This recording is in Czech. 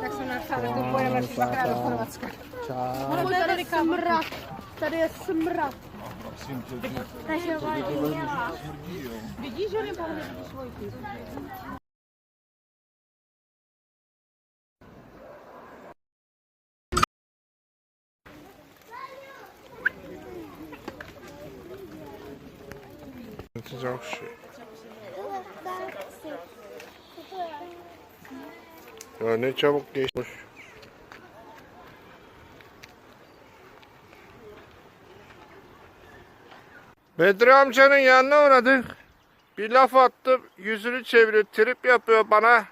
Tak jsem napsala, to pojedeme dvakrát do Chorvatska. Čau. Tady je smrad. Tady je smrad. Prosím tě, Takže Vidíš, že nepohodlí svůj Další. Ya ne çabuk geçmiş. Bedri amcanın yanına uğradık. Bir laf attım, yüzünü çeviriyor, trip yapıyor bana.